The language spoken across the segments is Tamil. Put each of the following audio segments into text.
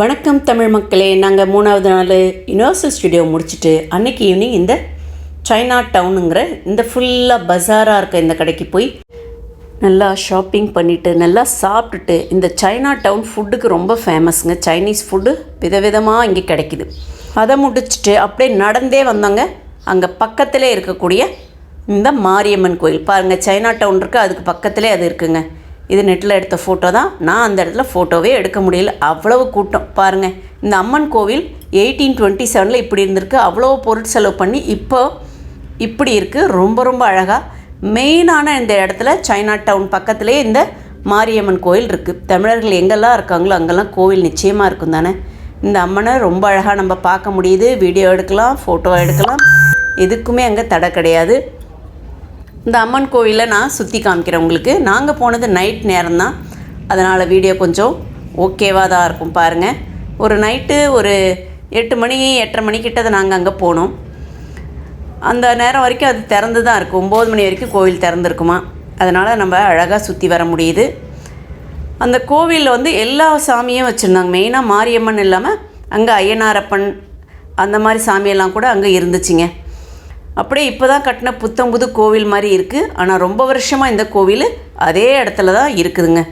வணக்கம் தமிழ் மக்களே. நாங்கள் மூணாவது நாள் யூனிவர்சல் ஸ்டுடியோ முடிச்சுட்டு அன்னைக்கு ஈவினிங் இந்த சைனா டவுனுங்கிற இந்த ஃபுல்லாக பஜாராக இருக்க இந்த கடைக்கு போய் நல்லா ஷாப்பிங் பண்ணிவிட்டு நல்லா சாப்பிட்டுட்டு இந்த சைனா டவுன் ஃபுட்டுக்கு ரொம்ப ஃபேமஸ்ங்க சைனீஸ் ஃபுட்டு விதவிதமாக இங்கே கிடைக்குது. அதை முடிச்சுட்டு அப்படியே நடந்தே வந்தாங்க. அங்கே பக்கத்திலே இருக்கக்கூடிய இந்த மாரியம்மன் கோயில். பாருங்கள் சைனா டவுன் இருக்குது அதுக்கு பக்கத்திலே அது இருக்குங்க. இது நெட்டில் எடுத்த ஃபோட்டோ தான். நான் அந்த இடத்துல ஃபோட்டோவே எடுக்க முடியல. அவ்வளவு கூட்டம். பாருங்கள் இந்த அம்மன் கோவில் எயிட்டீன் டுவெண்ட்டி செவனில் இப்படி இருந்திருக்கு. அவ்வளோ பொருட்செலவு பண்ணி இப்போ இப்படி இருக்குது ரொம்ப ரொம்ப அழகாக மெயினான இந்த இடத்துல சைனா டவுன் பக்கத்துலேயே இந்த மாரியம்மன் கோயில் இருக்குது தமிழர்கள் எங்கெல்லாம் இருக்காங்களோ அங்கெல்லாம் கோவில் நிச்சயமாக இருக்கும் தானே? இந்த அம்மனை ரொம்ப அழகாக நம்ம பார்க்க முடியுது. வீடியோ எடுக்கலாம் ஃபோட்டோ எடுக்கலாம். எதுக்குமே அங்கே தடை கிடையாது. இந்த அம்மன் கோவிலை நான் சுற்றி காமிக்கிறேன் உங்களுக்கு. நாங்கள் போனது நைட் நேரம்தான். அதனால் வீடியோ கொஞ்சம் ஓகேவாக தான் இருக்கும் பாருங்கள் ஒரு நைட்டு ஒரு எட்டு மணி எட்டரை மணிக்கிட்ட நாங்கள் அங்கே போனோம். அந்த நேரம் வரைக்கும் அது திறந்து தான் இருக்கும் ஒம்பது மணி வரைக்கும் கோவில் திறந்துருக்குமா? அதனால் நம்ம அழகாக சுற்றி வர முடியுது. அந்த கோவிலில் வந்து எல்லா சாமியும் வச்சுருந்தாங்க. மெயினாக மாரியம்மன் இல்லாமல் அங்கே ஐயனாரப்பன் அந்த மாதிரி சாமியெல்லாம் கூட அங்கே இருந்துச்சுங்க. அப்படியே இப்போ தான் கட்டின புத்தம் புது கோவில் மாதிரி இருக்குது ஆனால் ரொம்ப வருஷமாக இந்த கோவில் அதே இடத்துல தான் இருக்குதுங்க.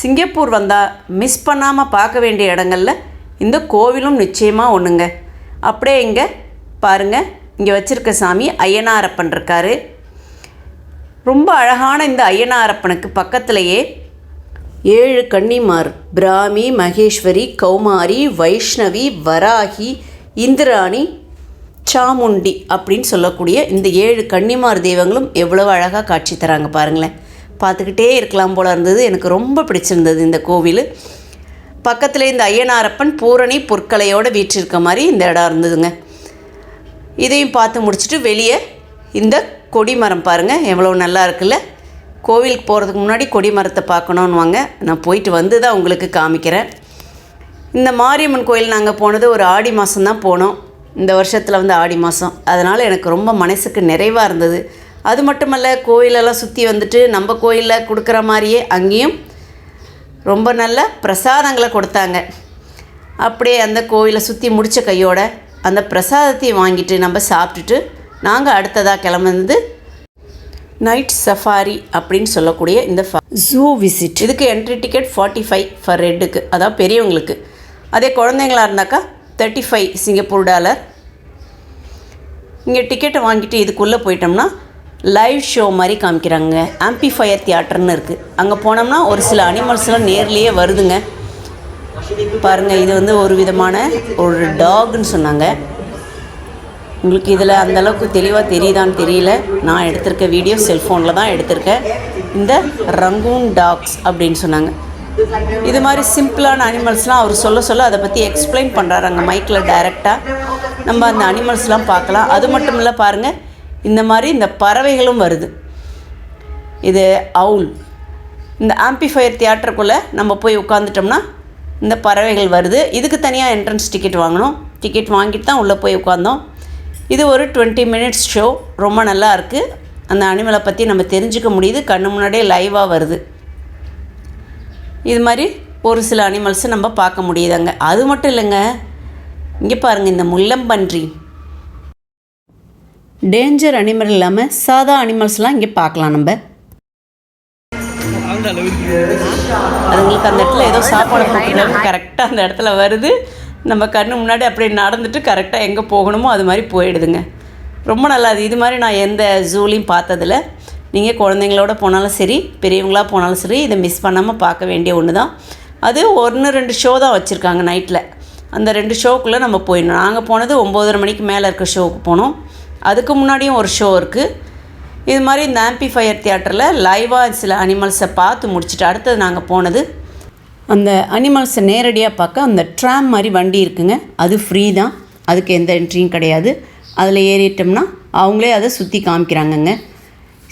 சிங்கப்பூர் வந்தால் மிஸ் பண்ணாமல் பார்க்க வேண்டிய இடங்களில் இந்த கோவிலும் நிச்சயமாக ஒன்றுங்க அப்படியே இங்கே பாருங்கள் இங்கே வச்சுருக்க சாமி ஐயனாரப்பன் இருக்கார். ரொம்ப அழகான இந்த ஐயனாரப்பனுக்கு பக்கத்திலேயே ஏழு கன்னிமார் பிராமி மகேஸ்வரி கௌமாரி வைஷ்ணவி வராகி இந்திராணி சாமுண்டி அப்படின்னு சொல்லக்கூடிய இந்த ஏழு கன்னிமார் தெய்வங்களும் எவ்வளோ அழகாக காட்சி தராங்க பாருங்களேன். பார்த்துக்கிட்டே இருக்கலாம் போல இருந்தது. எனக்கு ரொம்ப பிடிச்சிருந்தது இந்த கோவில். பக்கத்தில் இந்த ஐயனாரப்பன் பூரணி பொற்களையோடு வீற்றிருக்க மாதிரி இந்த இடம் இருந்ததுங்க. இதையும் பார்த்து முடிச்சுட்டு வெளியே இந்த கொடிமரம் பாருங்கள் எவ்வளோ நல்லா இருக்குல்ல. கோவிலுக்கு போகிறதுக்கு முன்னாடி கொடிமரத்தை பார்க்கணுன்னு வாங்க. நான் போயிட்டு வந்து தான் உங்களுக்கு காமிக்கிறேன். இந்த மாரியம்மன் கோயில் நாங்கள் போனது ஒரு ஆடி மாதம் தான் போனோம். இந்த வருஷத்தில் வந்து ஆடி மாதம் அதனால் எனக்கு ரொம்ப மனசுக்கு நிறைவாக இருந்தது. அது மட்டுமல்ல கோயிலெல்லாம் சுற்றி வந்துட்டு நம்ம கோயிலில் கொடுக்குற மாதிரியே அங்கேயும் ரொம்ப நல்ல பிரசாதங்களை கொடுத்தாங்க. அப்படியே அந்த கோயிலை சுற்றி முடித்த கையோட அந்த பிரசாதத்தையும் வாங்கிட்டு நம்ம சாப்பிட்டுட்டு நாங்கள் அடுத்ததாக கிளம்புனது நைட் சஃபாரி அப்படின்னு சொல்லக்கூடிய இந்த ஜூ விசிட் இதுக்கு entry ticket forty five for ரெட்டுக்கு அதாவது பெரியவங்களுக்கு. அதே குழந்தைங்களா இருந்தாக்கா தேர்ட்டி ஃபைவ் சிங்கப்பூர் டாலர். இங்கே டிக்கெட்டை வாங்கிட்டு இதுக்குள்ளே போயிட்டோம்னா லைவ் ஷோ மாதிரி காமிக்கிறாங்க. ஆம்பிஃபயர் தியேட்டர்னு இருக்குது அங்கே போனோம்னா ஒரு சில அனிமல்ஸ்லாம் நேர்லேயே வருதுங்க. பாருங்கள் இது வந்து ஒரு விதமான ஒரு டாக்னு சொன்னாங்க. உங்களுக்கு இதில் அந்தளவுக்கு தெளிவாக தெரியுதான்னு தெரியல. நான் எடுத்திருக்க வீடியோ செல்ஃபோனில் தான் எடுத்திருக்கேன். இந்த ரங்கூன் டாக்ஸ் அப்படின்னு சொன்னாங்க. இது மாதிரி சிம்பிளான அனிமல்ஸ்லாம் அவர் சொல்ல சொல்ல அதை பற்றி எக்ஸ்பிளைன் பண்ணுறாரு அங்கே மைக்கில் டைரெக்டாக நம்ம அந்த அனிமல்ஸ்லாம் பார்க்கலாம். அது மட்டும் இல்லை பாருங்கள் இந்த மாதிரி இந்த பறவைகளும் வருது. இது அவுல் இந்த ஆம்பிஃபயர் தியேட்டருக்குள்ளே நம்ம போய் உட்காந்துட்டோம்னா இந்த பறவைகள் வருது. இதுக்கு தனியாக என்ட்ரன்ஸ் டிக்கெட் வாங்கணும். டிக்கெட் வாங்கிட்டு தான் உள்ளே போய் உட்காந்தோம் இது ஒரு டுவெண்ட்டி மினிட்ஸ் ஷோ ரொம்ப நல்லா இருக்குது அந்த அனிமலை பற்றி நம்ம தெரிஞ்சுக்க முடியுது. கண்ணு முன்னாடியே லைவாக வருது. இது மாதிரி ஒரு சில அனிமல்ஸை நம்ம பார்க்க முடியுதாங்க. அது மட்டும் இல்லைங்க. இங்கே பாருங்கள் இந்த முள்ளம்பன்றி. டேஞ்சர் அனிமல் இல்லாமல் சாதா அனிமல்ஸ்லாம் இங்கே பார்க்கலாம் நம்ம. அதுங்களுக்கு அந்த இடத்துல ஏதோ சாப்பாடு போட்டுருக்காங்க கரெக்டாக அந்த இடத்துல வருது. நம்ம கண்ணு முன்னாடி அப்படியே நடந்துட்டு கரெக்டாக எங்கே போகணுமோ அது மாதிரி போயிடுதுங்க. ரொம்ப நல்லா இது இது மாதிரி நான் எந்த ஜூலையும் பார்த்ததில்ல. நீங்கள் குழந்தைங்களோட போனாலும் சரி பெரியவங்களாக போனாலும் சரி இதை மிஸ் பண்ணாமல் பார்க்க வேண்டிய ஒன்று தான் அது ஒன்று ரெண்டு ஷோ தான் வச்சுருக்காங்க நைட்டில் அந்த ரெண்டு ஷோக்குள்ளே நம்ம போயிடணும். நாங்கள் போனது ஒம்போதரை மணிக்கு மேலே இருக்க ஷோவுக்கு போனோம். அதுக்கு முன்னாடியும் ஒரு ஷோ இருக்குது இது மாதிரி இந்த ஆம்பிஃபயர் தியேட்டரில் லைவாக சில அனிமல்ஸை பார்த்து முடிச்சுட்டு அடுத்தது நாங்கள் போனது. அந்த அனிமல்ஸை நேரடியாக பார்க்க அந்த ட்ராம் மாதிரி வண்டி இருக்குங்க. அது ஃப்ரீ தான். அதுக்கு எந்த என்ட்ரியும் கிடையாது. அதில் ஏறிட்டோம்னா அவங்களே அதை சுற்றி காமிக்கிறாங்கங்க.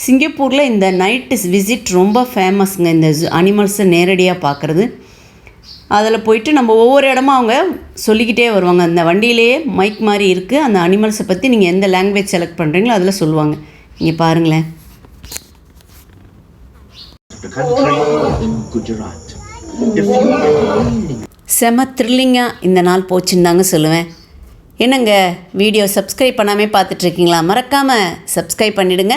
சிங்கப்பூரில் இந்த நைட்டு விசிட் ரொம்ப ஃபேமஸ்ங்க இந்த அனிமல்ஸை நேரடியாக பார்க்குறது அதில் போயிட்டு நம்ம ஒவ்வொரு இடமா அவங்க சொல்லிக்கிட்டே வருவாங்க. அந்த வண்டியிலேயே மைக் மாதிரி இருக்குது அந்த அனிமல்ஸை பற்றி நீங்கள் எந்த லாங்குவேஜ் செலக்ட் பண்ணுறீங்களோ அதில் சொல்லுவாங்க. இங்கே பாருங்களேன். செம த்ரில்லிங்காக இந்த நாள் போச்சுன்னு தாங்க சொல்லுவேன். என்னங்க? வீடியோ சப்ஸ்கிரைப் பண்ணாமே பார்த்துட்ருக்கீங்களா மறக்காமல் சப்ஸ்கிரைப் பண்ணிவிடுங்க